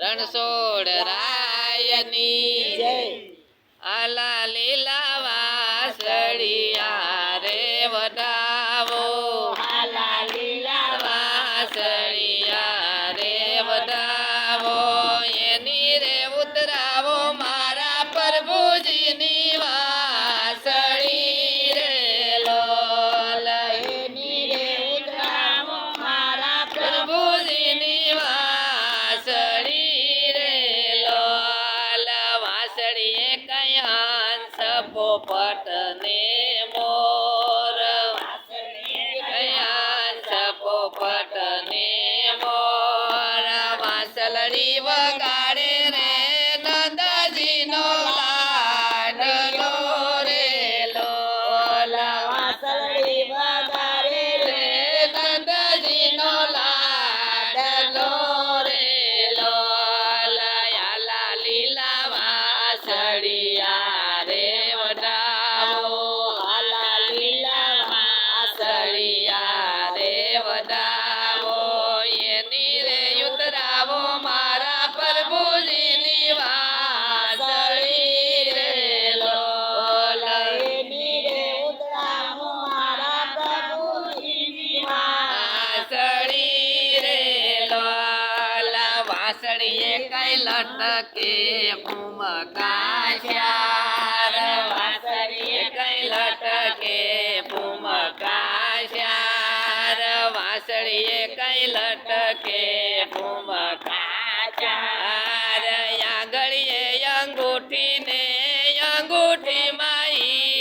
રણછોડ રાયની જય. આલા લીલા વાસળિયા રે વડા. કરીએ કયાન સપો પટને મોર. કયાન સપો પટને મોર. વાસલડી વગા ઘડીએ કઈ લટકે કુમ કાશ્યાર. વાસરીએ કઈ લટકે કુમ કાશ્યાર. વાસળીએ કઈ લટકે કુમ કાચાર યાગળીએ અંગૂઠીને, અંગૂઠી માઈ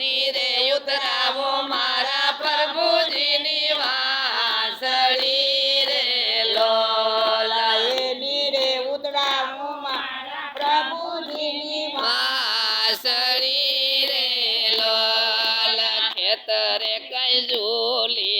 મંદિરે ઉતરાવો મારા પ્રભુજીની વાસળી રે લોલા મંદિરે ઉતરાવો મારા પ્રભુજીની વાસળી રે લોલા ખેતરે કઈ ઝૂલી